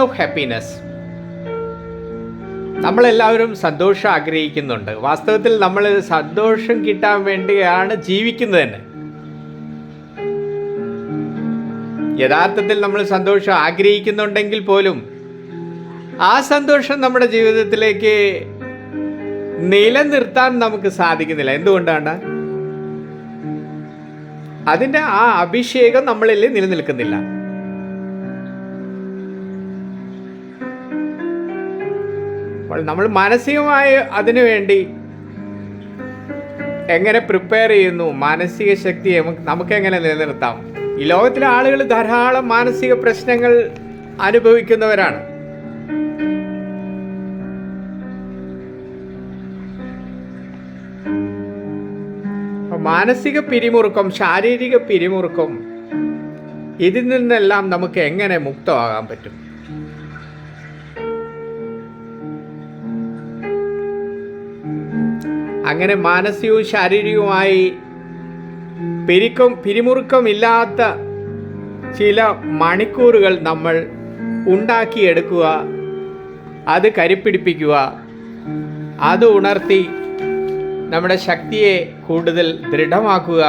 Of happiness നമ്മളെല്ലാവരും സന്തോഷം ആഗ്രഹിക്കുന്നുണ്ട്. വാസ്തവത്തിൽ നമ്മൾ സന്തോഷം കിട്ടാൻ വേണ്ടിയാണ് ജീവിക്കുന്നത് തന്നെ യഥാർത്ഥത്തിൽ നമ്മൾ സന്തോഷം ആഗ്രഹിക്കുന്നുണ്ടെങ്കിൽ പോലും ആ സന്തോഷം നമ്മുടെ ജീവിതത്തിലേക്ക് നിലനിർത്താൻ നമുക്ക് സാധിക്കുന്നില്ല. എന്തുകൊണ്ടാണ്? അതിന്റെ ആ അഭിഷേകം നമ്മളിൽ നിലനിൽക്കുന്നില്ല. നമ്മൾ മാനസികമായി അതിനു വേണ്ടി എങ്ങനെ പ്രിപ്പയർ ചെയ്യുന്നു മാനസിക ശക്തി നമുക്ക് എങ്ങനെ നിലനിർത്താം? ഈ ലോകത്തിലെ ആളുകൾ ധാരാളം മാനസിക പ്രശ്നങ്ങൾ അനുഭവിക്കുന്നവരാണ്. മാനസിക പിരിമുറുക്കം ശാരീരിക പിരിമുറുക്കം ഇതിൽ നിന്നെല്ലാം നമുക്ക് എങ്ങനെ മുക്തമാകാൻ പറ്റും? അങ്ങനെ മാനസികവും ശാരീരികവുമായി പെരുക്കം പിരിമുറുക്കമില്ലാത്ത ചില മണിക്കൂറുകൾ നമ്മൾ ഉണ്ടാക്കിയെടുക്കുക അത് കരിപ്പിടിപ്പിക്കുക അത് ഉണർത്തി നമ്മുടെ ശക്തിയെ കൂടുതൽ ദൃഢമാക്കുക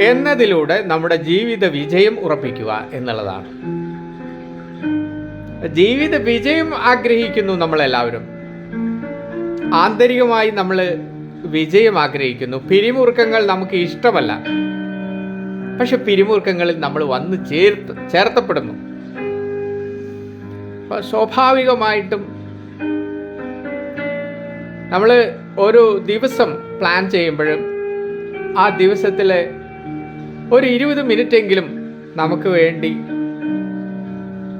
എന്നതിലൂടെ നമ്മുടെ ജീവിത വിജയം ഉറപ്പിക്കുക എന്നുള്ളതാണ്. ജീവിത വിജയം ആഗ്രഹിക്കുന്നു നമ്മളെല്ലാവരും. ആന്തരികമായി നമ്മൾ വിജയം ആഗ്രഹിക്കുന്നു പിരിമുറുക്കങ്ങൾ നമുക്ക് ഇഷ്ടമല്ല. പക്ഷെ പിരിമുറുക്കങ്ങളിൽ നമ്മൾ വന്ന് ചേർത്ത് ചേർത്തപ്പെടുന്നു. സ്വാഭാവികമായിട്ടും നമ്മൾ ഒരു ദിവസം പ്ലാൻ ചെയ്യുമ്പോഴും ആ ദിവസത്തിൽ ഒരു ഇരുപത് മിനിറ്റെങ്കിലും നമുക്ക് വേണ്ടി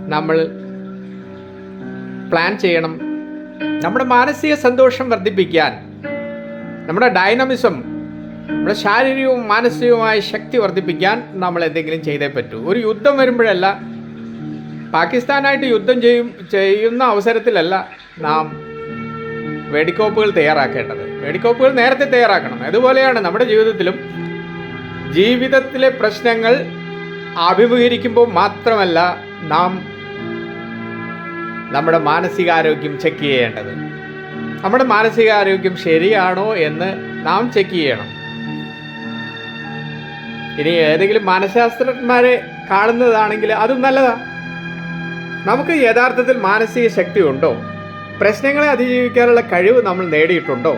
നമ്മൾ പ്ലാൻ ചെയ്യണം. നമ്മുടെ മാനസിക സന്തോഷം വർദ്ധിപ്പിക്കാൻ നമ്മുടെ ഡൈനമിസം നമ്മുടെ ശാരീരികവും മാനസികവുമായ ശക്തി വർദ്ധിപ്പിക്കാൻ നമ്മൾ എന്തെങ്കിലും ചെയ്തേ പറ്റൂ. ഒരു യുദ്ധം വരുമ്പോഴല്ല പാകിസ്ഥാനായിട്ട് യുദ്ധം ചെയ്യും ചെയ്യുന്ന അവസരത്തിലല്ല നാം വെടിക്കോപ്പുകൾ തയ്യാറാക്കേണ്ടത്. വെടിക്കോപ്പുകൾ നേരത്തെ തയ്യാറാക്കണം. അതുപോലെയാണ് നമ്മുടെ ജീവിതത്തിലും ജീവിതത്തിലെ പ്രശ്നങ്ങൾ അഭിമുഖീകരിക്കുമ്പോൾ മാത്രമല്ല നാം നമ്മുടെ മാനസികാരോഗ്യം ചെക്ക് ചെയ്യേണ്ടത്. നമ്മുടെ മാനസികാരോഗ്യം ശരിയാണോ എന്ന് നാം ചെക്ക് ചെയ്യണം. ഇനി ഏതെങ്കിലും മാനശാസ്ത്രജ്ഞന്മാരെ കാണുന്നതാണെങ്കിൽ അതും നല്ലതാണ് നമുക്ക് യഥാർത്ഥത്തിൽ മാനസിക ശക്തി ഉണ്ടോ? പ്രശ്നങ്ങളെ അതിജീവിക്കാനുള്ള കഴിവ് നമ്മൾ നേടിയിട്ടുണ്ടോ?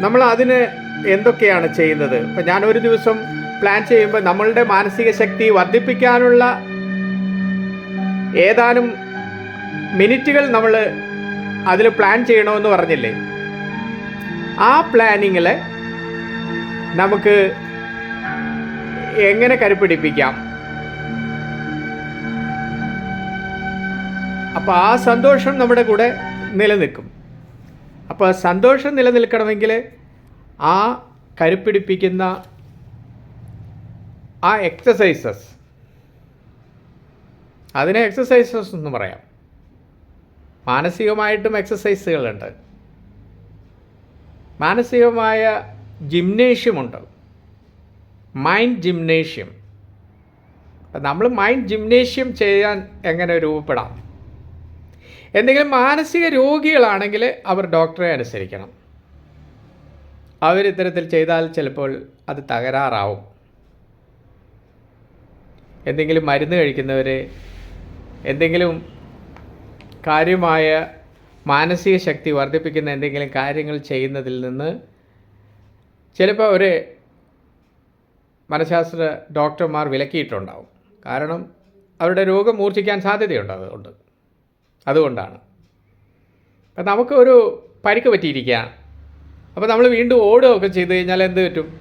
നമ്മൾ അതിന് എന്തൊക്കെയാണ് ചെയ്യുന്നത്? ഇപ്പം ഞാൻ ഒരു ദിവസം പ്ലാൻ ചെയ്യുമ്പോൾ നമ്മളുടെ മാനസിക ശക്തി വർദ്ധിപ്പിക്കാനുള്ള ഏതാനും മിനിറ്റുകൾ നമ്മൾ അതിൽ പ്ലാൻ ചെയ്യണമെന്ന് പറഞ്ഞില്ലേ? ആ പ്ലാനിങ്ങിൽ നമുക്ക് എങ്ങനെ കരുപ്പിടിപ്പിക്കാം അപ്പോൾ ആ സന്തോഷം നമ്മുടെ കൂടെ നിലനിൽക്കും. അപ്പോൾ സന്തോഷം നിലനിൽക്കണമെങ്കിൽ ആ കരുപ്പിടിപ്പിക്കുന്ന ആ എക്സസൈസസ് അതിനെ എക്സസൈസസ് എന്ന് പറയാം. മാനസികമായിട്ടും എക്സസൈസുകളുണ്ട് മാനസികമായ ജിംനേഷ്യമുണ്ട് മൈൻഡ് ജിംനേഷ്യം നമ്മൾ മൈൻഡ് ജിംനേഷ്യം ചെയ്യാൻ എങ്ങനെ രൂപപ്പെടാം? എന്തെങ്കിലും മാനസിക രോഗികളാണെങ്കിൽ അവർ ഡോക്ടറെ അനുസരിക്കണം. അവർ ഇത്തരത്തിൽ ചെയ്താൽ ചിലപ്പോൾ അത് തകരാറാവും. എന്തെങ്കിലും മരുന്ന് കഴിക്കുന്നവർ എന്തെങ്കിലും കാര്യമായ മാനസിക ശക്തി വർദ്ധിപ്പിക്കുന്ന എന്തെങ്കിലും കാര്യങ്ങൾ ചെയ്യുന്നതിൽ നിന്ന് ചിലപ്പോൾ ഒരു മനഃശാസ്ത്ര ഡോക്ടർമാർ വിലക്കിയിട്ടുണ്ടാവും. കാരണം അവരുടെ രോഗം മൂർച്ഛിക്കാൻ സാധ്യതയുണ്ട് അതുകൊണ്ട്. അതുകൊണ്ടാണ്. അപ്പം നമുക്കൊരു പരിക്ക് പറ്റിയിരിക്കുകയാണ്. അപ്പോൾ നമ്മൾ വീണ്ടും ഓടുകയൊക്കെ ചെയ്ത് കഴിഞ്ഞാൽ എന്ത് പറ്റും?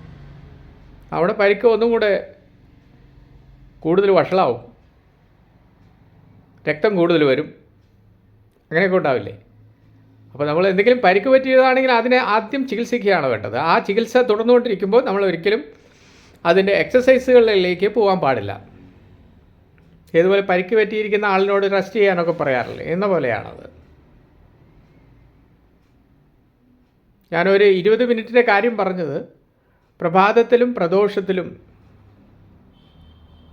അവിടെ പരിക്ക് ഒന്നും കൂടെ കൂടുതൽ വഷളാവും. രക്തം കൂടുതൽ വരും. അങ്ങനെയൊക്കെ ഉണ്ടാവില്ലേ? അപ്പോൾ നമ്മൾ എന്തെങ്കിലും പരിക്ക് പറ്റിയതാണെങ്കിൽ അതിനെ ആദ്യം ചികിത്സിക്കുകയാണ് വേണ്ടത്. ആ ചികിത്സ തുടർന്നുകൊണ്ടിരിക്കുമ്പോൾ നമ്മൾ ഒരിക്കലും അതിന്റെ എക്സസൈസുകളിലേക്ക് പോകാൻ പാടില്ല. ഇതുപോലെ പരിക്ക് പറ്റിയിരിക്കുന്ന ആളിനോട് റെസ്റ്റ് ചെയ്യാനൊക്കെ പറയാറില്ലേ? എന്ന പോലെയാണത്. ഞാനൊരു ഇരുപത് മിനിറ്റിന്റെ കാര്യം പറഞ്ഞത് പ്രഭാതത്തിലും പ്രദോഷത്തിലും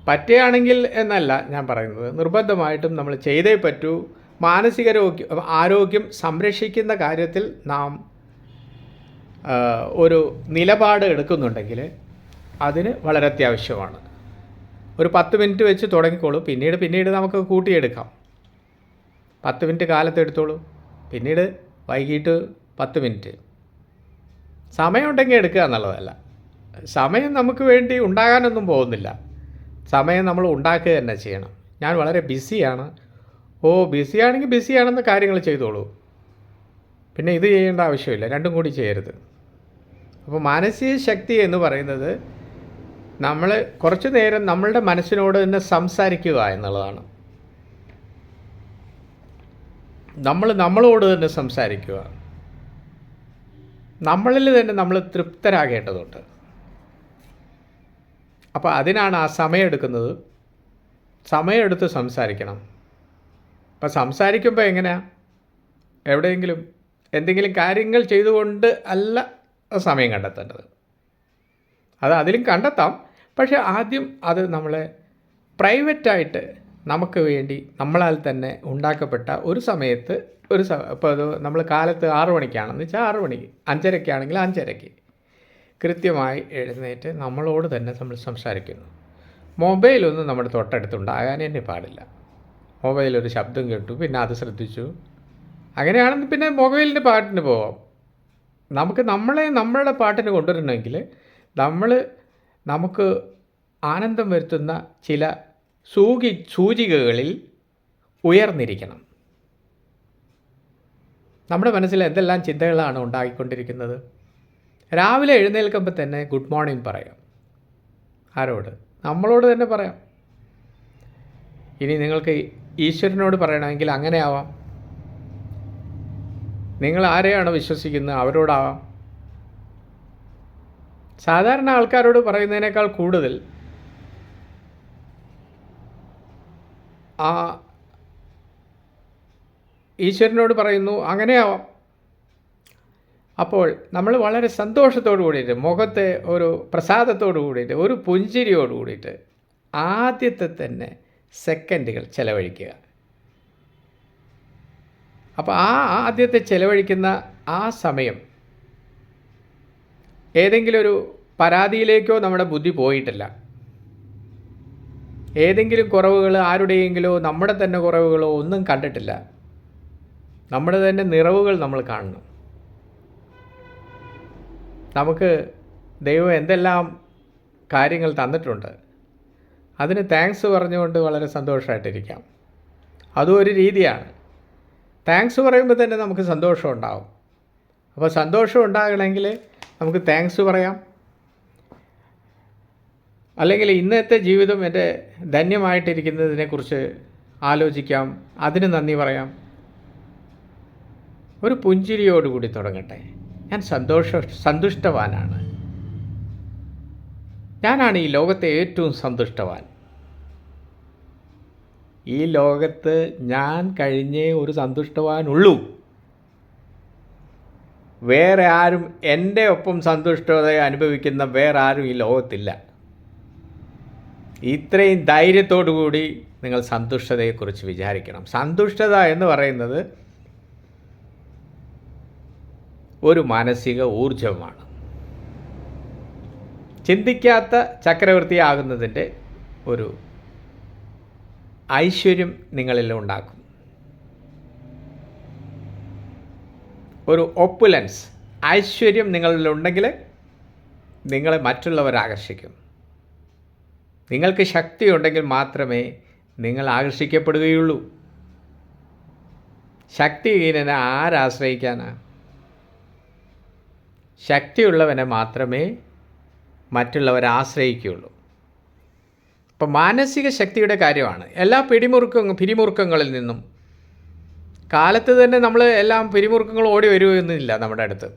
പറ്റുകയാണെങ്കിൽ എന്നല്ല ഞാൻ പറയുന്നത്. നിർബന്ധമായിട്ടും നമ്മൾ ചെയ്തേ പറ്റൂ. മാനസിക രോഗ്യം ആരോഗ്യം സംരക്ഷിക്കുന്ന കാര്യത്തിൽ നാം ഒരു നിലപാട് എടുക്കുന്നുണ്ടെങ്കിൽ അതിന് വളരെ അത്യാവശ്യമാണ്. ഒരു പത്ത് മിനിറ്റ് വെച്ച് തുടങ്ങിക്കോളൂ. പിന്നീട് പിന്നീട് നമുക്ക് കൂട്ടിയെടുക്കാം. പത്ത് മിനിറ്റ് കാലത്ത് എടുത്തോളൂ. പിന്നീട് വൈകിട്ട് പത്ത് മിനിറ്റ്. സമയമുണ്ടെങ്കിൽ എടുക്കുക എന്നുള്ളതല്ല. സമയം നമുക്ക് വേണ്ടി ഉണ്ടാകാനൊന്നും പോകുന്നില്ല. സമയം നമ്മൾ ഉണ്ടാക്കുക തന്നെ ചെയ്യണം. ഞാൻ വളരെ ബിസിയാണ്. ഓ ബിസി ആണെങ്കിൽ ബിസി ആണെന്ന് കാര്യങ്ങൾ ചെയ്തോളൂ. പിന്നെ ഇത് ചെയ്യേണ്ട ആവശ്യമില്ല രണ്ടും കൂടി ചെയ്യരുത്. അപ്പോൾ മാനസിക ശക്തി എന്ന് പറയുന്നത് നമ്മൾ കുറച്ച് നേരം നമ്മളുടെ മനസ്സിനോട് തന്നെ സംസാരിക്കുക എന്നുള്ളതാണ്. നമ്മൾ നമ്മളോട് തന്നെ സംസാരിക്കുക. നമ്മളിൽ തന്നെ നമ്മൾ തൃപ്തരാകേണ്ടതുണ്ട്. അപ്പോൾ അതിനാണ് ആ സമയമെടുക്കുന്നത് സമയമെടുത്ത് സംസാരിക്കണം. അപ്പം സംസാരിക്കുമ്പോൾ എങ്ങനെയാ? എവിടെയെങ്കിലും എന്തെങ്കിലും കാര്യങ്ങൾ ചെയ്തുകൊണ്ട് അല്ല സമയം കണ്ടെത്തേണ്ടത്. അത് അതിലും കണ്ടെത്താം. പക്ഷേ ആദ്യം അത് നമ്മളെ പ്രൈവറ്റായിട്ട് നമുക്ക് വേണ്ടി നമ്മളാൽ തന്നെ ഉണ്ടാക്കപ്പെട്ട ഒരു സമയത്ത് ഒരു സ ഇപ്പോൾ അത് നമ്മൾ കാലത്ത് ആറു മണിക്കാണെന്ന് വെച്ചാൽ ആറു മണിക്ക് അഞ്ചരയ്ക്കാണെങ്കിൽ അഞ്ചരയ്ക്ക് കൃത്യമായി എഴുന്നേറ്റ് നമ്മളോട് തന്നെ നമ്മൾ സംസാരിക്കുന്നു. മൊബൈലൊന്നും നമ്മുടെ തൊട്ടടുത്തുണ്ടാകാൻ തന്നെ പാടില്ല. മൊബൈൽ ഒരു ശബ്ദം കേട്ടു. പിന്നെ അത് ശ്രദ്ധിച്ചു. അങ്ങനെയാണെങ്കിൽ പിന്നെ മൊബൈലിന്റെ പാട്ടിന് പോവാം. നമുക്ക് നമ്മളെ നമ്മളുടെ പാട്ടിന് കൊണ്ടുവരണമെങ്കിൽ നമ്മൾ നമുക്ക് ആനന്ദം വരുത്തുന്ന ചില സൂചി സൂചികകളിൽ ഉയർന്നിരിക്കണം. നമ്മുടെ മനസ്സിൽ എന്തെല്ലാം ചിന്തകളാണ് ഉണ്ടാക്കിക്കൊണ്ടിരിക്കുന്നത് രാവിലെ എഴുന്നേൽക്കുമ്പോൾ തന്നെ ഗുഡ് മോർണിംഗ് പറയാം. ആരോട്? നമ്മളോട് തന്നെ പറയാം. ഇനി നിങ്ങൾക്ക് ഈശ്വരനോട് പറയണമെങ്കിൽ അങ്ങനെ ആവാം നിങ്ങൾ ആരെയാണ് വിശ്വസിക്കുന്നത്? അവരോടാവാം. സാധാരണ ആൾക്കാരോട് പറയുന്നതിനേക്കാൾ കൂടുതൽ ആ ഈശ്വരനോട് പറയുന്നു അങ്ങനെയാവാം. അപ്പോൾ നമ്മൾ വളരെ സന്തോഷത്തോടു കൂടിയിട്ട് മുഖത്തെ ഒരു പ്രസാദത്തോടു കൂടിയിട്ട് ഒരു പുഞ്ചിരിയോട് കൂടിയിട്ട് ആദ്യത്തെ തന്നെ സെക്കൻഡുകൾ ചിലവഴിക്കുക. അപ്പോൾ ആ ആദ്യത്തെ ചിലവഴിക്കുന്ന ആ സമയം ഏതെങ്കിലും ഒരു പരാതിയിലേക്കോ നമ്മുടെ ബുദ്ധി പോയിട്ടില്ല. ഏതെങ്കിലും കുറവുകൾ ആരുടെയെങ്കിലോ നമ്മുടെ തന്നെ കുറവുകളോ ഒന്നും കണ്ടിട്ടില്ല. നമ്മുടെ തന്നെ നിറവുകൾ നമ്മൾ കാണുന്നു നമുക്ക് ദൈവം എന്തെല്ലാം കാര്യങ്ങൾ തന്നിട്ടുണ്ട്. അതിന് താങ്ക്സ് പറഞ്ഞുകൊണ്ട് വളരെ സന്തോഷമായിട്ടിരിക്കാം അതും ഒരു രീതിയാണ്. താങ്ക്സ് പറയുമ്പോൾ തന്നെ നമുക്ക് സന്തോഷം ഉണ്ടാവും. അപ്പോൾ സന്തോഷം ഉണ്ടാകണമെങ്കിൽ നമുക്ക് താങ്ക്സ് പറയാം. അല്ലെങ്കിൽ ഇന്നത്തെ ജീവിതം എന്റെ ധന്യമായിട്ടിരിക്കുന്നതിനെക്കുറിച്ച് ആലോചിക്കാം. അതിന് നന്ദി പറയാം. ഒരു പുഞ്ചിരിയോടുകൂടി തുടങ്ങട്ടെ. ഞാൻ സന്തോഷ സന്തുഷ്ടവാനാണ്. ഞാനാണ് ഈ ലോകത്തെ ഏറ്റവും സന്തുഷ്ടവാൻ. ഈ ലോകത്ത് ഞാൻ കഴിഞ്ഞേ ഒരു സന്തുഷ്ടവാനുള്ളൂ. വേറെ ആരും എന്റെ ഒപ്പം സന്തുഷ്ടത അനുഭവിക്കുന്ന വേറെ ആരും ഈ ലോകത്തില്ല. ഇത്രയും ധൈര്യത്തോടു കൂടി നിങ്ങൾ സന്തുഷ്ടതയെക്കുറിച്ച് വിചാരിക്കണം. സന്തുഷ്ടത എന്ന് പറയുന്നത് ഒരു മാനസിക ഊർജമാണ് ചിന്തിക്കാത്ത ചക്രവർത്തിയാകുന്നതിന്റെ ഒരു ഐശ്വര്യം നിങ്ങളിൽ ഉണ്ടാക്കും. ഒരു ഒപ്പുലൻസ് ഐശ്വര്യം നിങ്ങളിൽ ഉണ്ടെങ്കിൽ നിങ്ങളെ മറ്റുള്ളവർ ആകർഷിക്കും നിങ്ങൾക്ക് ശക്തിയുണ്ടെങ്കിൽ മാത്രമേ നിങ്ങൾ ആകർഷിക്കപ്പെടുകയുള്ളൂ. ശക്തിഹീനനെ ആരാശ്രയിക്കാനാ? ശക്തിയുള്ളവനെ മാത്രമേ മറ്റുള്ളവർ ആശ്രയിക്കുകയുള്ളൂ. അപ്പോൾ മാനസിക ശക്തിയുടെ കാര്യമാണ്. എല്ലാ പിടിമുറുക്ക പിരിമുറുക്കങ്ങളിൽ നിന്നും കാലത്ത് തന്നെ നമ്മൾ എല്ലാം പിരിമുറുക്കങ്ങൾ ഓടി വരുമെന്നില്ല നമ്മുടെ അടുത്ത്.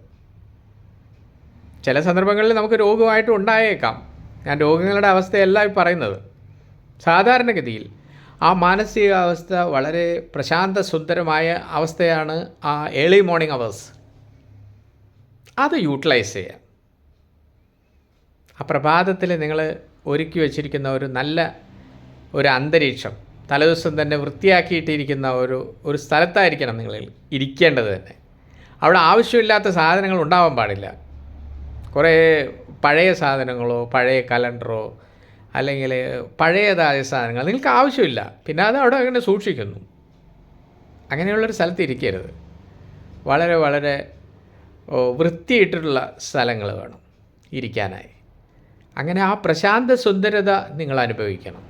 ചില സന്ദർഭങ്ങളിൽ നമുക്ക് രോഗമായിട്ട് ഉണ്ടായേക്കാം. ഞാൻ രോഗങ്ങളുടെ അവസ്ഥയല്ല പറയുന്നത്. സാധാരണഗതിയിൽ ആ മാനസികാവസ്ഥ വളരെ പ്രശാന്ത സുന്ദരമായ അവസ്ഥയാണ് ആ ഏർലി മോർണിംഗ് അവേഴ്സ് അത് യൂട്ടിലൈസ് ചെയ്യാം. ആ പ്രഭാതത്തിൽ നിങ്ങൾ ഒരുക്കി വച്ചിരിക്കുന്ന ഒരു നല്ല ഒരു അന്തരീക്ഷം തലേദിവസം തന്നെ വൃത്തിയാക്കിയിട്ടിരിക്കുന്ന ഒരു ഒരു സ്ഥലത്തായിരിക്കണം നിങ്ങൾ ഇരിക്കേണ്ടത് തന്നെ. അവിടെ ആവശ്യമില്ലാത്ത സാധനങ്ങൾ ഉണ്ടാവാൻ പാടില്ല. കുറേ പഴയ സാധനങ്ങളോ പഴയ കലണ്ടറോ അല്ലെങ്കിൽ പഴയതായ സാധനങ്ങൾ നിങ്ങൾക്ക് ആവശ്യമില്ല. പിന്നെ അത് അവിടെ അങ്ങനെ സൂക്ഷിക്കുന്നു. അങ്ങനെയുള്ളൊരു സ്ഥലത്ത് ഇരിക്കരുത്. വളരെ വളരെ വൃത്തിയിട്ടിട്ടുള്ള സ്ഥലങ്ങൾ വേണം ഇരിക്കാനായി. അങ്ങനെ ആ പ്രശാന്ത സുന്ദരത നിങ്ങൾ അനുഭവിക്കണം.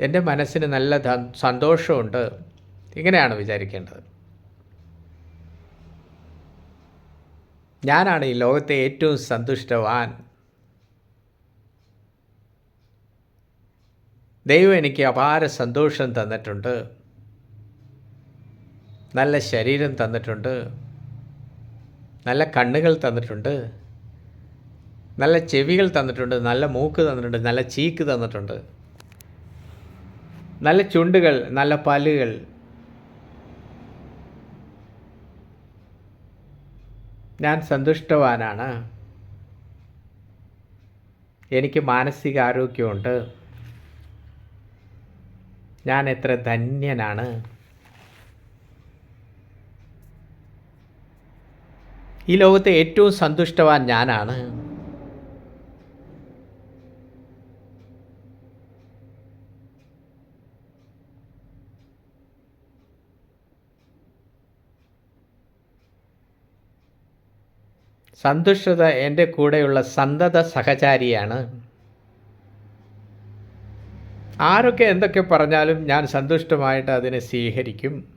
എന്റെ മനസ്സിന് നല്ല സന്തോഷമുണ്ട്. ഇങ്ങനെയാണ് വിചാരിക്കേണ്ടത്. ഞാനാണ് ഈ ലോകത്തെ ഏറ്റവും സന്തുഷ്ടവാൻ. ദൈവം എനിക്ക് അപാര സന്തോഷം തന്നിട്ടുണ്ട്. നല്ല ശരീരം തന്നിട്ടുണ്ട്. നല്ല കണ്ണുകൾ തന്നിട്ടുണ്ട്. നല്ല ചെവികൾ തന്നിട്ടുണ്ട് നല്ല മൂക്ക് തന്നിട്ടുണ്ട് നല്ല ചീക്ക് തന്നിട്ടുണ്ട്. നല്ല ചുണ്ടുകൾ നല്ല പല്ലുകൾ. ഞാൻ സന്തുഷ്ടവാനാണ്. എനിക്ക് മാനസികാരോഗ്യമുണ്ട്. ഞാൻ എത്ര ധന്യനാണ്. ഈ ലോകത്തെ ഏറ്റവും സന്തുഷ്ടവാൻ ഞാനാണ്. സന്തുഷ്ടത എന്റെ കൂടെയുള്ള സന്തത സഹചാരിയാണ്. ആരൊക്കെ എന്തൊക്കെ പറഞ്ഞാലും ഞാൻ സന്തുഷ്ടമായിട്ട് അതിനെ സ്വീകരിക്കും.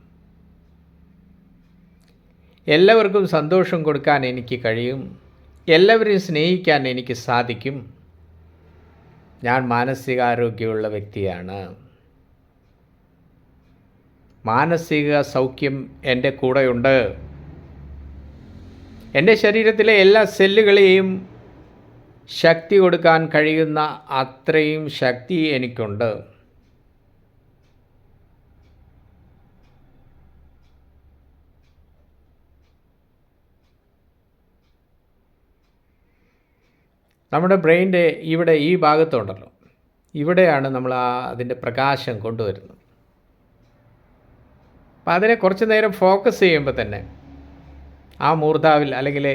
എല്ലാവർക്കും സന്തോഷം കൊടുക്കാൻ എനിക്ക് കഴിയും. എല്ലാവരെയും സ്നേഹിക്കാൻ എനിക്ക് സാധിക്കും. ഞാൻ മാനസികാരോഗ്യമുള്ള വ്യക്തിയാണ്. മാനസിക സൗഖ്യം എന്റെ കൂടെയുണ്ട്. എന്റെ ശരീരത്തിലെ എല്ലാ സെല്ലുകളെയും ശക്തി കൊടുക്കാൻ കഴിയുന്ന അത്രയും ശക്തി എനിക്കുണ്ട്. നമ്മുടെ ബ്രെയിന്റെ ഇവിടെ ഈ ഭാഗത്തുണ്ടല്ലോ. ഇവിടെയാണ് നമ്മൾ ആ അതിന്റെ പ്രകാശം കൊണ്ടുവരുന്നത്. അപ്പം അതിനെ കുറച്ച് നേരം ഫോക്കസ് ചെയ്യുമ്പോൾ തന്നെ ആ മൂർധാവിൽ അല്ലെങ്കിൽ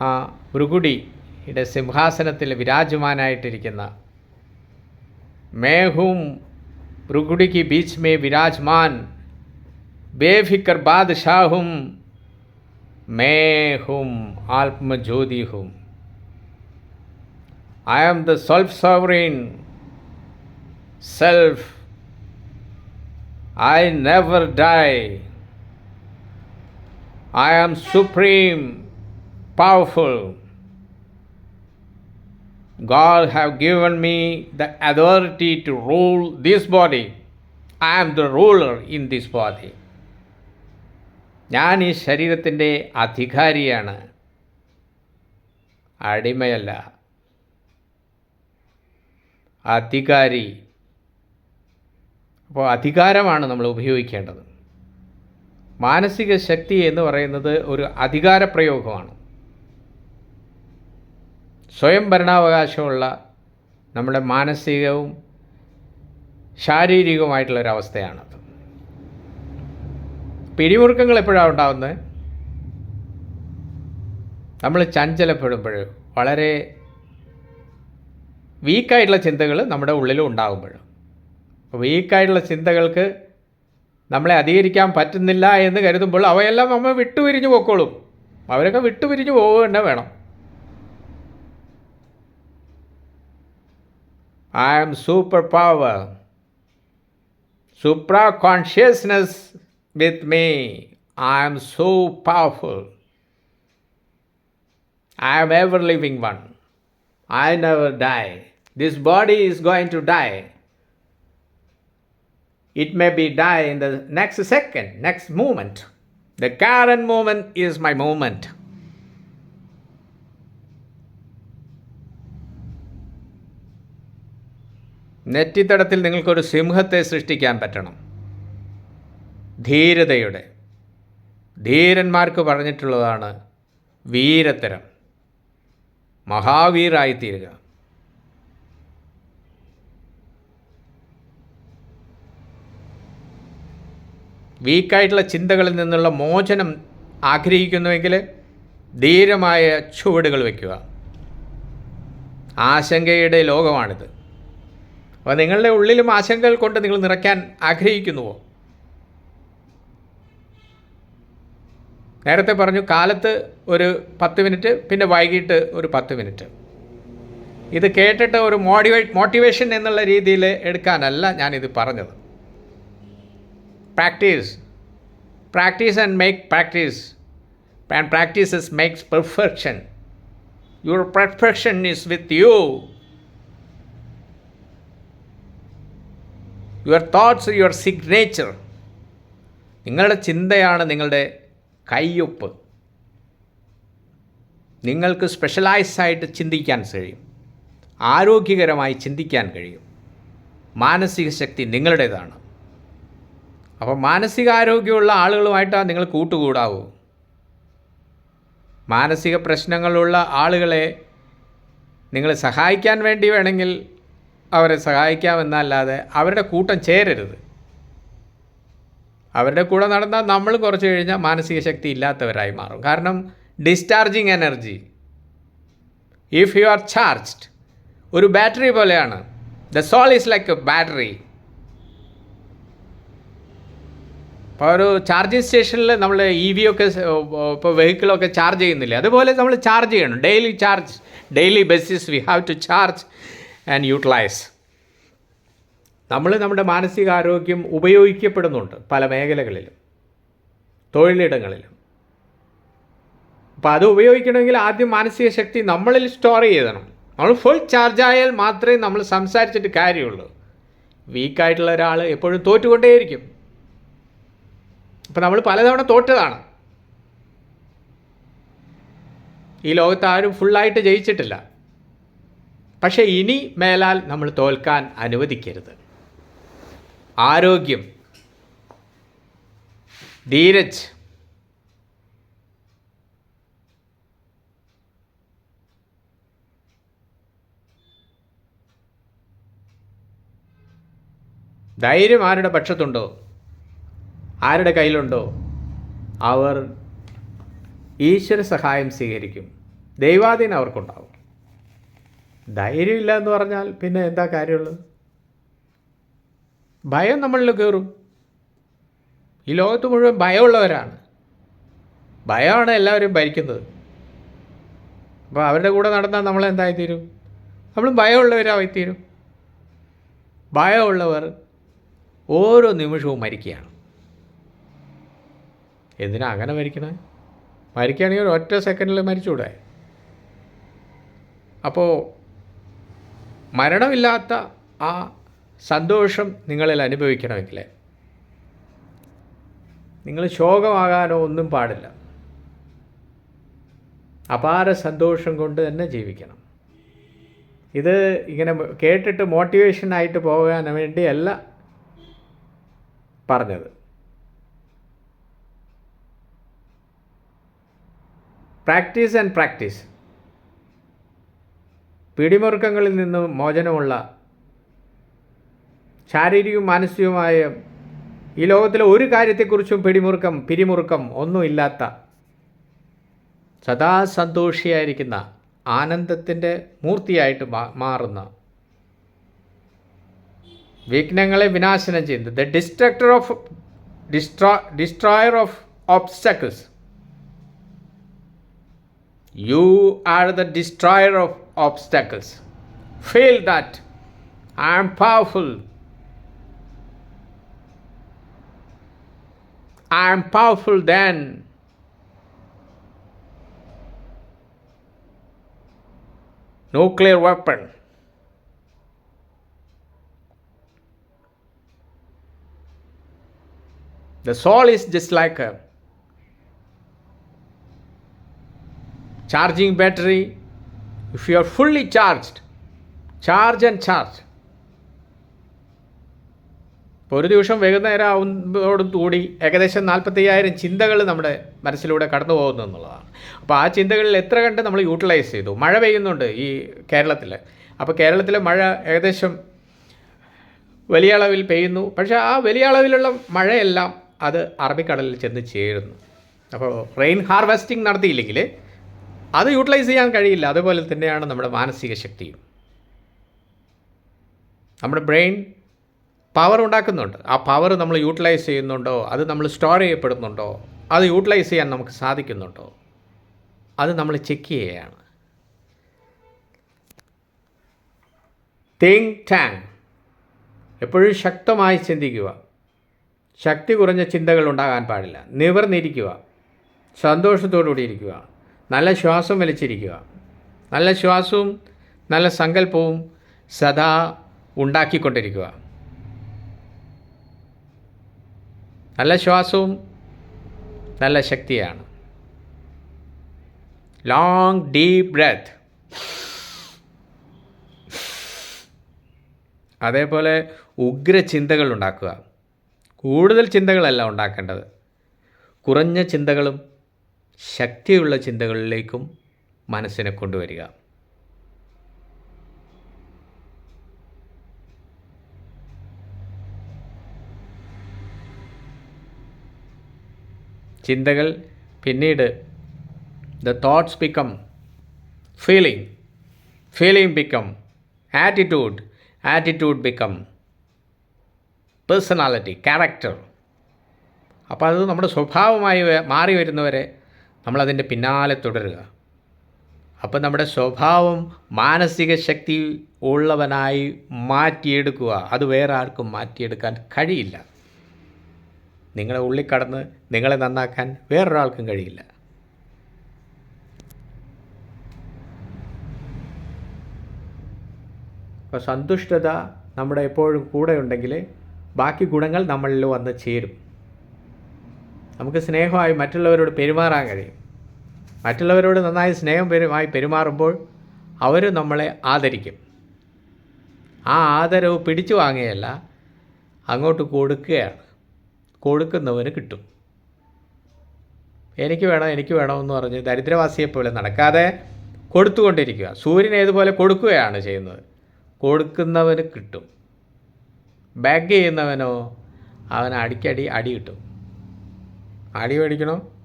ആ ഭൃഗുടിയുടെ സിംഹാസനത്തിൽ വിരാജമാനായിട്ടിരിക്കുന്ന മേഹും ഭൃഗുടി की बीच में विराजमान बेफिक्र बादशाहुम मैं हूँ आत्मज्योति हूँ I am the self sovereign self. I never die. I am supreme, powerful. God have given me the authority to rule this body. I am the ruler in this body. ഞാൻ ഈ ശരീരത്തിന്റെ അധികാരിയാണ് അടിമയല്ല അധികാരി അപ്പോൾ അധികാരമാണ് നമ്മൾ ഉപയോഗിക്കേണ്ടത് മാനസിക ശക്തി എന്ന് പറയുന്നത് ഒരു അധികാര പ്രയോഗമാണ്. സ്വയം ഭരണാവകാശമുള്ള നമ്മുടെ മാനസികവും ശാരീരികവുമായിട്ടുള്ളൊരവസ്ഥയാണത് പിരിമുറുക്കങ്ങൾ എപ്പോഴാണ് ഉണ്ടാകുന്നത് നമ്മൾ ചഞ്ചലപ്പെടുമ്പോൾ വളരെ വീക്കായിട്ടുള്ള ചിന്തകൾ നമ്മുടെ ഉള്ളിലും ഉണ്ടാകുമ്പോൾ വീക്കായിട്ടുള്ള ചിന്തകൾക്ക് നമ്മളെ അധികരിക്കാൻ പറ്റുന്നില്ല എന്ന് കരുതുമ്പോൾ അവയെല്ലാം നമ്മൾ വിട്ടുപിരിഞ്ഞു പോക്കോളും അവരൊക്കെ വിട്ടുപിരിഞ്ഞു പോവുക തന്നെ വേണം. I am super power supra consciousness with me I am so powerful I am ever living one I never die this body is going to die. It may be die in the next second, next moment. The current moment is my moment. നെറ്റിത്തടത്തിൽ നിങ്ങൾക്കൊരു സിംഹത്തെ സൃഷ്ടിക്കാൻ പറ്റണം ധീരതയുടെ ധീരന്മാർക്ക് പറഞ്ഞിട്ടുള്ളതാണ് വീരത്തരം മഹാവീറായിത്തീരുക വീക്കായിട്ടുള്ള ചിന്തകളിൽ നിന്നുള്ള മോചനം ആഗ്രഹിക്കുന്നുവെങ്കിൽ ധീരമായ ചുവടുകൾ വയ്ക്കുക ആശങ്കയുടെ ലോകമാണിത്. അപ്പോൾ നിങ്ങളുടെ ഉള്ളിലും ആശങ്കകൾ കൊണ്ട് നിങ്ങൾ നിറയ്ക്കാൻ ആഗ്രഹിക്കുന്നുവോ? നേരത്തെ പറഞ്ഞു കാലത്ത് ഒരു പത്ത് മിനിറ്റ് പിന്നെ വൈകിട്ട് ഒരു പത്ത് മിനിറ്റ്. ഇത് കേട്ടിട്ട് ഒരു മോട്ടിവേ മോട്ടിവേഷൻ എന്നുള്ള രീതിയിൽ എടുക്കാനല്ല ഞാനിത് പറഞ്ഞത്. Practice practice and make practice and practices makes perfection your perfection is with you your thoughts your signature നിങ്ങളുടെ ചിന്തയാണ് നിങ്ങളുടെ കയ്യൊപ്പ്. നിങ്ങൾക്ക് സ്പെഷ്യലൈസ് ആയിട്ട് ചിന്തിക്കാൻ കഴിയും. ആരോഗ്യകരമായി ചിന്തിക്കാൻ കഴിയും. മാനസിക ശക്തി നിങ്ങളുടേതാണ്. അപ്പോൾ മാനസികാരോഗ്യമുള്ള ആളുകളുമായിട്ടാണ് നിങ്ങൾ കൂട്ടുകൂടാവൂ. മാനസിക പ്രശ്നങ്ങളുള്ള ആളുകളെ നിങ്ങൾ സഹായിക്കാൻ വേണ്ടി വേണമെങ്കിൽ അവരെ സഹായിക്കാമെന്നല്ലാതെ അവരുടെ കൂട്ടം ചേരരുത്. അവരുടെ കൂടെ നടന്നാൽ നമ്മൾ കുറച്ച് കഴിഞ്ഞാൽ മാനസിക ശക്തി ഇല്ലാത്തവരായി മാറും. കാരണം discharging energy if you are charged ഒരു ബാറ്ററി പോലെയാണ്. The soul is like a battery ഇപ്പോൾ ഒരു ചാർജിങ് സ്റ്റേഷനിൽ നമ്മൾ ഇ വി ഒക്കെ ഇപ്പോൾ വെഹിക്കിളൊക്കെ ചാർജ് ചെയ്യുന്നില്ലേ? അതുപോലെ നമ്മൾ ചാർജ് ചെയ്യണം. Daily charge daily basis we have to charge and utilise നമ്മൾ നമ്മുടെ മാനസികാരോഗ്യം ഉപയോഗിക്കപ്പെടുന്നുണ്ട് പല മേഖലകളിലും തൊഴിലിടങ്ങളിലും. അപ്പോൾ അത് ഉപയോഗിക്കണമെങ്കിൽ ആദ്യം മാനസിക ശക്തി നമ്മളിൽ സ്റ്റോർ ചെയ്തണം നമ്മൾ ഫുൾ ചാർജ് ആയാൽ മാത്രമേ നമ്മൾ സംസാരിച്ചിട്ട് കാര്യമുള്ളൂ. വീക്കായിട്ടുള്ള ഒരാൾ എപ്പോഴും തോറ്റുകൊണ്ടേയിരിക്കും. അപ്പം നമ്മൾ പലതവണ തോറ്റതാണ്. ഈ ലോകത്ത് ആരും ഫുള്ളായിട്ട് ജയിച്ചിട്ടില്ല. പക്ഷേ ഇനി മേലാൽ നമ്മൾ തോൽക്കാൻ അനുവദിക്കരുത്. ആരോഗ്യം ധീരജ് ധൈര്യം ആരുടെ പക്ഷത്തുണ്ടോ? ആരുടെ കയ്യിലുണ്ടോ? അവർ ഈശ്വര സഹായം സ്വീകരിക്കും. ദൈവാധീനം അവർക്കുണ്ടാവും. ധൈര്യമില്ല എന്ന് പറഞ്ഞാൽ പിന്നെ എന്താ കാര്യമുള്ളത് ഭയം നമ്മളിൽ കയറും. ഈ ലോകത്ത് മുഴുവൻ ഭയമുള്ളവരാണ്. ഭയമാണ് എല്ലാവരും ഭരിക്കുന്നത്. അപ്പോൾ അവരുടെ കൂടെ നടന്നാൽ നമ്മൾ എന്തായിത്തീരും? നമ്മളും ഭയമുള്ളവരായിത്തീരും. ഭയമുള്ളവർ ഓരോ നിമിഷവും മരിക്കുകയാണ്. എന്തിനാ അങ്ങനെ മരിക്കണേ? മരിക്കുകയാണെങ്കിൽ ഒറ്റ സെക്കൻഡിൽ മരിച്ചുകൂടെ? അപ്പോൾ മരണമില്ലാത്ത ആ സന്തോഷം നിങ്ങളിൽ അനുഭവിക്കണമെങ്കിൽ നിങ്ങൾ ശോകമാകാനോ ഒന്നും പാടില്ല. അപാര സന്തോഷം കൊണ്ട് തന്നെ ജീവിക്കണം. ഇത് ഇങ്ങനെ കേട്ടിട്ട് മോട്ടിവേഷനായിട്ട് പോകാൻ വേണ്ടിയല്ല പറഞ്ഞത്. Practice and practice. പിടിമുറുക്കങ്ങളിൽ നിന്ന് മോചനമുള്ള ശാരീരികവും മാനസികവുമായ ഈ ലോകത്തിലെ ഒരു കാര്യത്തെക്കുറിച്ചും പിടിമുറുക്കം പിരിമുറുക്കം ഒന്നുമില്ലാത്ത സദാ സന്തോഷിയായിരിക്കുന്ന ആനന്ദത്തിന്റെ മൂർത്തിയായിട്ട് മാറുന്ന വിഘ്നങ്ങളെ വിനാശനം ചെയ്യുന്നത് the destructor of destro destroyer of obstacles You are the destroyer of obstacles. Feel that I am powerful. I am powerful then. Nuclear weapon. The soul is just like a charging battery. If you are fully charged, charge and charge. ഇപ്പോൾ ഒരു ദിവസം വൈകുന്നേരം ആവുന്നതോടും കൂടി ഏകദേശം നാൽപ്പത്തി അയ്യായിരം ചിന്തകൾ നമ്മുടെ മനസ്സിലൂടെ കടന്നു പോകുന്നു എന്നുള്ളതാണ് അപ്പോൾ ആ ചിന്തകളിൽ എത്ര കണ്ട് നമ്മൾ യൂട്ടിലൈസ് ചെയ്തു മഴ പെയ്യുന്നുണ്ട് ഈ കേരളത്തിൽ അപ്പോൾ കേരളത്തിലെ മഴ ഏകദേശം വലിയ അളവിൽ പെയ്യുന്നു പക്ഷേ ആ വലിയ അളവിലുള്ള മഴയെല്ലാം അത് അറബിക്കടലിൽ ചെന്ന് ചേരുന്നു അപ്പോൾ റെയിൻ ഹാർവെസ്റ്റിംഗ് നടത്തിയില്ലെങ്കിൽ അത് യൂട്ടിലൈസ് ചെയ്യാൻ കഴിയില്ല. അതുപോലെ തന്നെയാണ് നമ്മുടെ മാനസിക ശക്തിയും. നമ്മുടെ ബ്രെയിൻ പവർ ഉണ്ടാക്കുന്നുണ്ട്. ആ പവർ നമ്മൾ യൂട്ടിലൈസ് ചെയ്യുന്നുണ്ടോ? അത് നമ്മൾ സ്റ്റോർ ചെയ്യപ്പെടുന്നുണ്ടോ? അത് യൂട്ടിലൈസ് ചെയ്യാൻ നമുക്ക് സാധിക്കുന്നുണ്ടോ? അത് നമ്മൾ ചെക്ക് ചെയ്യുകയാണ്. Think tank. എപ്പോഴും ശക്തമായി ചിന്തിക്കുക. ശക്തി കുറഞ്ഞ ചിന്തകൾ ഉണ്ടാകാൻ പാടില്ല. നിവർന്നിരിക്കുക. സന്തോഷത്തോടുകൂടി ഇരിക്കുക. നല്ല ശ്വാസം വലിച്ചിരിക്കുക. നല്ല ശ്വാസവും നല്ല സങ്കല്പവും സദാ ഉണ്ടാക്കിക്കൊണ്ടിരിക്കുക. നല്ല ശ്വാസവും നല്ല ശക്തിയാണ്. ലോങ് ഡീപ് ബ്രത്ത് അതേപോലെ ഉഗ്ര ചിന്തകൾ ഉണ്ടാക്കുക കൂടുതൽ ചിന്തകളല്ല ഉണ്ടാക്കേണ്ടത്. കുറഞ്ഞ ചിന്തകളും ശക്തിയുള്ള ചിന്തകളിലേക്കും മനസ്സിനെ കൊണ്ടുവരിക. ചിന്തകൾ പിന്നീട് the thoughts become feeling feeling become attitude attitude become personality character അപ്പോൾ അത് നമ്മുടെ സ്വഭാവമായി മാറി വരുന്നവരെ നമ്മളതിന്റെ പിന്നാലെ തുടരുക. അപ്പം നമ്മുടെ സ്വഭാവം മാനസിക ശക്തി ഉള്ളവനായി മാറ്റിയെടുക്കുക. അത് വേറെ ആർക്കും മാറ്റിയെടുക്കാൻ കഴിയില്ല. നിങ്ങളെ ഉള്ളിൽ കടന്ന് നിങ്ങളെ നന്നാക്കാൻ വേറൊരാൾക്കും കഴിയില്ല. അപ്പോൾ സന്തുഷ്ടത നമ്മുടെ എപ്പോഴും കൂടെ ഉണ്ടെങ്കിൽ ബാക്കി ഗുണങ്ങൾ നമ്മളിൽ വന്ന് ചേരും. നമുക്ക് സ്നേഹമായി മറ്റുള്ളവരോട് പെരുമാറാൻ കഴിയും. മറ്റുള്ളവരോട് നന്നായി സ്നേഹം പെരുമായി പെരുമാറുമ്പോൾ അവർ നമ്മളെ ആദരിക്കും. ആ ആദരവ് പിടിച്ചു വാങ്ങുകയല്ല അങ്ങോട്ട് കൊടുക്കുകയാണ്. കൊടുക്കുന്നവന് കിട്ടും. എനിക്ക് വേണം എനിക്ക് വേണം എന്ന് പറഞ്ഞ് ദരിദ്രവാസിയെപ്പോലെ നടക്കാതെ കൊടുത്തുകൊണ്ടിരിക്കുക. സൂര്യൻ ഏതുപോലെ കൊടുക്കുകയാണ് ചെയ്യുന്നത്? കൊടുക്കുന്നവന് കിട്ടും. ബാഗ് ചെയ്യുന്നവനോ അവൻ അടിക്കടി അടി കിട്ടും. അടി മേടിക്കണം.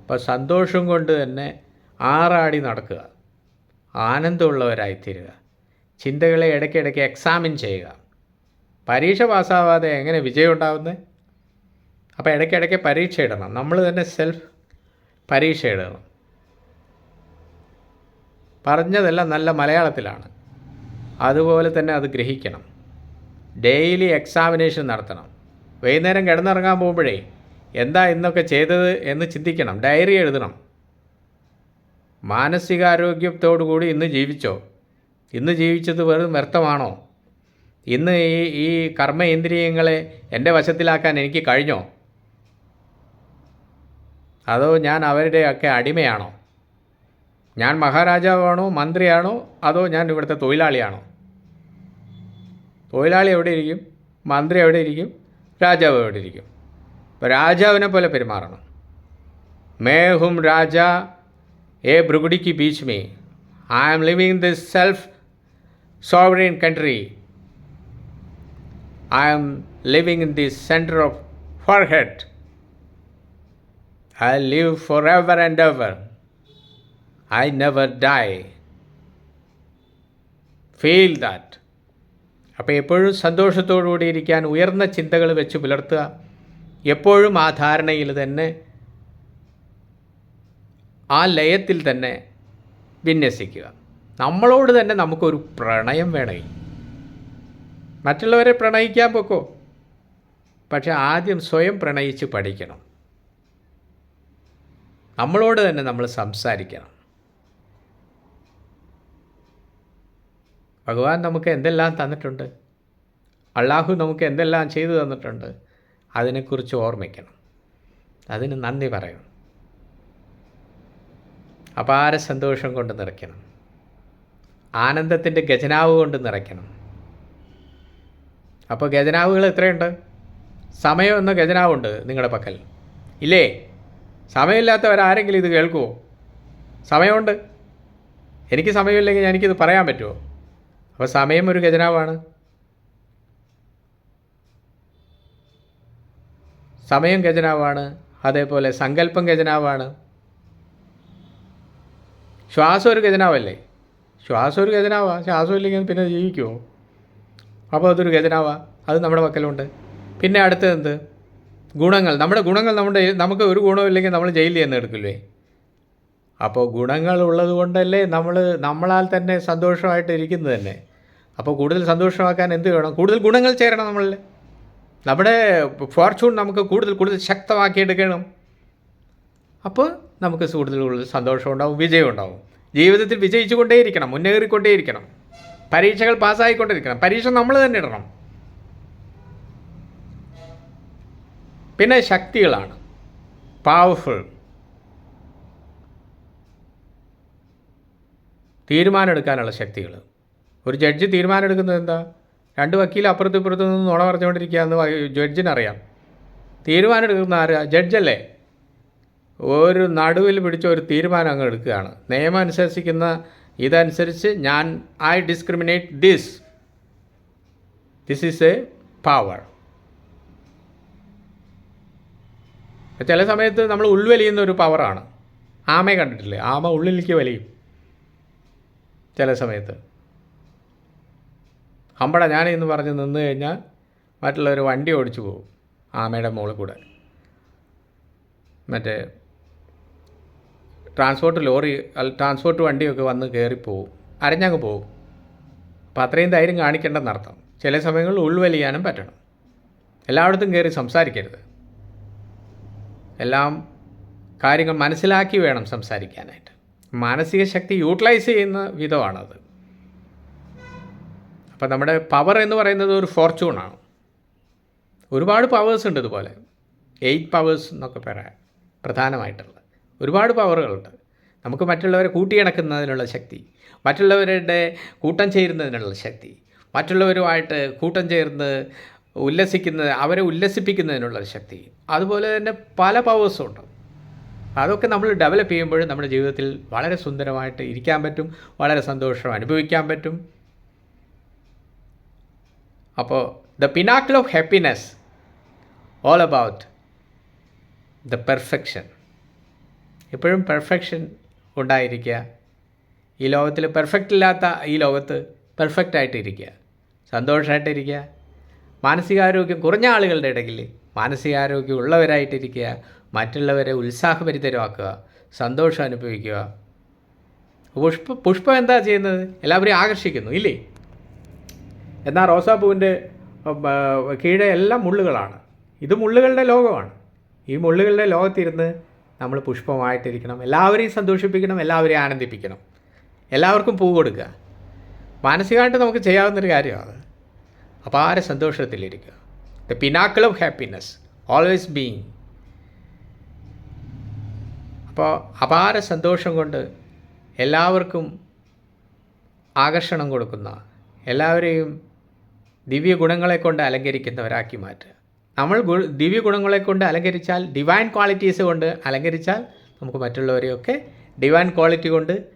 അപ്പം സന്തോഷം കൊണ്ട് തന്നെ ആറാടി നടക്കുക. ആനന്ദമുള്ളവരായിത്തീരുക. ചിന്തകളെ ഇടയ്ക്കിടയ്ക്ക് എക്സാമിൻ ചെയ്യുക. പരീക്ഷ പാസ്സാവാതെ എങ്ങനെ വിജയം ഉണ്ടാവുന്നത് അപ്പോൾ ഇടയ്ക്കിടയ്ക്ക് പരീക്ഷ ഇടണം. നമ്മൾ തന്നെ സെൽഫ് പരീക്ഷ ഇടണം. പറഞ്ഞതെല്ലാം നല്ല മലയാളത്തിലാണ്. അതുപോലെ തന്നെ അത് ഗ്രഹിക്കണം. ഡെയിലി എക്സാമിനേഷൻ നടത്തണം. വൈകുന്നേരം കിടന്നിറങ്ങാൻ പോകുമ്പോഴേ എന്താ ഇന്നൊക്കെ ചെയ്തത് എന്ന് ചിന്തിക്കണം. ഡയറി എഴുതണം. മാനസികാരോഗ്യത്തോടു കൂടി ഇന്ന് ജീവിച്ചോ? ഇന്ന് ജീവിച്ചത് വെറും വ്യർത്ഥമാണോ? ഇന്ന് ഈ ഈ കർമ്മേന്ദ്രിയങ്ങളെ എന്റെ വശത്തിലാക്കാൻ എനിക്ക് കഴിഞ്ഞോ? അതോ ഞാൻ അവരുടെയൊക്കെ അടിമയാണോ? ഞാൻ മഹാരാജാവാണോ മന്ത്രിയാണോ അതോ ഞാൻ ഇവിടുത്തെ തൊഴിലാളിയാണോ? തൊഴിലാളി എവിടെ ഇരിക്കും? മന്ത്രി എവിടെ ഇരിക്കും? രാജാവ് എവിടെ ഇരിക്കും? അപ്പോൾ രാജാവിനെ പോലെ പെരുമാറണം. മേ ഹും രാജ എ ഭൃഗുടിക്ക് ബീച്ച് may I am living this self sovereign country I am living in the centre of center head I live for ever and ever I never die. Feel that അപ്പോൾ എപ്പോഴും സന്തോഷത്തോടുകൂടി ഇരിക്കാൻ ഉയർന്ന ചിന്തകൾ വെച്ച് പുലർത്തുക. എപ്പോഴും ആ ധാരണയിൽ തന്നെ ആ ലയത്തിൽ തന്നെ വിന്യസിക്കുക. നമ്മളോട് തന്നെ നമുക്കൊരു പ്രണയം വേണമെങ്കിൽ മറ്റുള്ളവരെ പ്രണയിക്കാൻ പൊക്കോ? പക്ഷെ ആദ്യം സ്വയം പ്രണയിച്ച് പഠിക്കണം. നമ്മളോട് തന്നെ നമ്മൾ സംസാരിക്കണം. ഭഗവാൻ നമുക്ക് എന്തെല്ലാം തന്നിട്ടുണ്ട്? അള്ളാഹു നമുക്ക് എന്തെല്ലാം ചെയ്തു തന്നിട്ടുണ്ട്? അതിനെക്കുറിച്ച് ഓർമ്മിക്കണം. അതിന് നന്ദി പറയണം. അപാര സന്തോഷം കൊണ്ട് നിറയ്ക്കണം. ആനന്ദത്തിന്റെ ഖജനാവ് കൊണ്ട് നിറയ്ക്കണം. അപ്പോൾ ഗജനാവുകൾ എത്രയുണ്ട്? സമയം എന്ന ഖജനാവുണ്ട് നിങ്ങളുടെ പക്കൽ. ഇല്ലേ? സമയമില്ലാത്തവരാരെങ്കിലും ഇത് കേൾക്കുമോ സമയമുണ്ട്? എനിക്ക് സമയമില്ലെങ്കിൽ ഞാൻ എനിക്കിത് പറയാൻ പറ്റുമോ അപ്പോൾ സമയം ഒരു ഖജനാവാണ് സമയം ഖജനാവാണ് അതേപോലെ സങ്കല്പം ഖജനാവാണ്. ശ്വാസം ഒരു ഖജനാവല്ലേ? ശ്വാസം ഒരു ഖജനാവാ ശ്വാസം ഇല്ലെങ്കിൽ പിന്നെ ജീവിക്കുമോ അപ്പോൾ അതൊരു ഖജനാവാ അത് നമ്മുടെ പക്കലുണ്ട്. പിന്നെ അടുത്തത് എന്ത്? ഗുണങ്ങൾ. നമ്മുടെ ഗുണങ്ങൾ നമ്മുടെ നമുക്ക് ഒരു ഗുണമില്ലെങ്കിൽ നമ്മൾ ജയിലിൽ ചെന്ന് എടുക്കില്ലേ അപ്പോൾ ഗുണങ്ങൾ ഉള്ളത് കൊണ്ടല്ലേ നമ്മൾ നമ്മളാൽ തന്നെ സന്തോഷമായിട്ട് ഇരിക്കുന്നത് തന്നെ. അപ്പോൾ കൂടുതൽ സന്തോഷമാക്കാൻ എന്ത് വേണം? കൂടുതൽ ഗുണങ്ങൾ ചേരണം നമ്മളിൽ. നമ്മുടെ ഫോർച്യൂൺ നമുക്ക് കൂടുതൽ കൂടുതൽ ശക്തമാക്കിയെടുക്കണം. അപ്പോൾ നമുക്ക് കൂടുതൽ കൂടുതൽ സന്തോഷം ഉണ്ടാവും വിജയം ഉണ്ടാവും ജീവിതത്തിൽ വിജയിച്ചു കൊണ്ടേയിരിക്കണം മുന്നേറിക്കൊണ്ടേയിരിക്കണം. പരീക്ഷകൾ പാസ്സായിക്കൊണ്ടിരിക്കണം പരീക്ഷ നമ്മൾ തന്നെ ഇടണം. പിന്നെ ശക്തികളാണ്. പവർഫുൾ തീരുമാനമെടുക്കാനുള്ള ശക്തികൾ. ഒരു ജഡ്ജ് തീരുമാനമെടുക്കുന്നത് എന്താ? രണ്ട് വക്കീൽ അപ്പുറത്തും ഇപ്പുറത്തു നിന്ന് നുണ പറഞ്ഞുകൊണ്ടിരിക്കുകയെന്ന് ജഡ്ജിനറിയാം. തീരുമാനം എടുക്കുന്ന ആരാ? ജഡ്ജല്ലേ? ഒരു നടുവിൽ പിടിച്ച ഒരു തീരുമാനം അങ്ങ് എടുക്കുകയാണ്. നിയമം അനുശാസിക്കുന്ന ഇതനുസരിച്ച് ഞാൻ I discriminate this this is a power ചില സമയത്ത് നമ്മൾ ഉൾവലിയുന്ന ഒരു പവറാണ് ആമയെ കണ്ടിട്ടില്ലേ? ആമ ഉള്ളിലേക്ക് വലിയും. ചില സമയത്ത്. ഹമ്പട ഞാൻ എന്ന് പറഞ്ഞ് നിന്ന് കഴിഞ്ഞാൽ മറ്റുള്ളവർ വണ്ടി ഓടിച്ചു പോകും. ആമയുടെ മുകളിൽ കൂടെ. മറ്റേ ട്രാൻസ്പോർട്ട് ലോറി ട്രാൻസ്പോർട്ട് വണ്ടിയൊക്കെ വന്ന് കയറിപ്പോവും അരഞ്ഞങ്ങ് പോകും അപ്പോൾ അത്രയും ധൈര്യം കാണിക്കേണ്ടെന്നർത്ഥം ചില സമയങ്ങളിൽ ഉൾവലിയാനും പറ്റണം. എല്ലായിടത്തും കയറി സംസാരിക്കരുത്. എല്ലാം കാര്യങ്ങൾ മനസ്സിലാക്കി വേണം സംസാരിക്കാനായിട്ട്. മാനസിക ശക്തി യൂട്ടിലൈസ് ചെയ്യുന്ന വിധമാണത്. അപ്പോൾ നമ്മുടെ പവർ എന്ന് പറയുന്നത് ഒരു ഫോർച്യൂണാണ് ഒരുപാട് പവേഴ്സ് ഉണ്ട് ഇതുപോലെ. എയ്റ്റ് പവേഴ്സ് എന്നൊക്കെ പറയാം പ്രധാനമായിട്ടുള്ളത്. ഒരുപാട് പവറുകളുണ്ട് നമുക്ക് മറ്റുള്ളവരെ കൂട്ടിയിണക്കുന്നതിനുള്ള ശക്തി മറ്റുള്ളവരുടെ കൂട്ടം ചേരുന്നതിനുള്ള ശക്തി മറ്റുള്ളവരുമായിട്ട് കൂട്ടം ചേർന്ന് ഉല്ലസിക്കുന്നത് അവരെ ഉല്ലസിപ്പിക്കുന്നതിനുള്ള ശക്തി അതുപോലെ തന്നെ പല പവേഴ്സും ഉണ്ട്. അതൊക്കെ നമ്മൾ ഡെവലപ്പ് ചെയ്യുമ്പോൾ നമ്മുടെ ജീവിതത്തിൽ വളരെ സുന്ദരമായിട്ട് ഇരിക്കാൻ പറ്റും വളരെ സന്തോഷം അനുഭവിക്കാൻ പറ്റും. അപ്പോൾ the pinnacle of happiness all about the perfection എപ്പോഴും പെർഫെക്ഷൻ ഉണ്ടായിരിക്കുക. ഈ ലോകത്തിൽ പെർഫെക്റ്റ് ഇല്ലാത്ത ഈ ലോകത്ത് പെർഫെക്റ്റ് ആയിട്ടിരിക്കുക. സന്തോഷമായിട്ടിരിക്കുക മാനസികാരോഗ്യം കുറഞ്ഞ ആളുകളുടെ ഇടയിൽ മാനസികാരോഗ്യം ഉള്ളവരായിട്ടിരിക്കുക. മറ്റുള്ളവരെ ഉത്സാഹഭരിതരാക്കുക സന്തോഷം അനുഭവിക്കുക. പുഷ്പ പുഷ്പം എന്താ ചെയ്യുന്നത്? എല്ലാവരെയും ആകർഷിക്കുന്നു ഇല്ലേ? എന്നാൽ റോസാപ്പൂവിന്റെ കീഴെ എല്ലാം മുള്ളുകളാണ്. ഇത് മുള്ളുകളുടെ ലോകമാണ്. ഈ മുള്ളുകളുടെ ലോകത്തിരുന്ന് നമ്മൾ പുഷ്പമായിട്ടിരിക്കണം. എല്ലാവരെയും സന്തോഷിപ്പിക്കണം എല്ലാവരെയും ആനന്ദിപ്പിക്കണം. എല്ലാവർക്കും പൂ കൊടുക്കുക. മാനസികമായിട്ട് നമുക്ക് ചെയ്യാവുന്നൊരു കാര്യമാണ് അപാര സന്തോഷത്തിലിരിക്കുക. The pinnacle of happiness always being അപ്പോൾ അപാര സന്തോഷം കൊണ്ട് എല്ലാവർക്കും ആകർഷണം കൊടുക്കുന്ന എല്ലാവരെയും ദിവ്യ ഗുണങ്ങളെ കൊണ്ട് അലങ്കരിക്കുന്നവരാക്കി മാറ്റുക. നമ്മൾ ദിവ്യ ഗുണങ്ങളെ കൊണ്ട് അലങ്കരിച്ചാൽ ഡിവൈൻ ക്വാളിറ്റീസ് കൊണ്ട് അലങ്കരിച്ചാൽ നമുക്ക് മറ്റുള്ളവരെയൊക്കെ ഡിവൈൻ ക്വാളിറ്റി കൊണ്ട്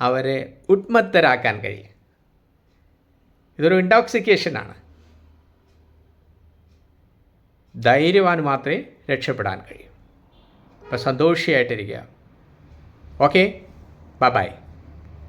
അവരെ ഉത്മത്തരാക്കാൻ കഴിയും. ഇതൊരു ഇൻടോക്സിക്കേഷനാണ് ധൈര്യവാൻ മാത്രമേ രക്ഷപ്പെടാൻ കഴിയൂ. അപ്പോൾ സന്തോഷിയായിട്ടിരിക്കുക. Okay bye bye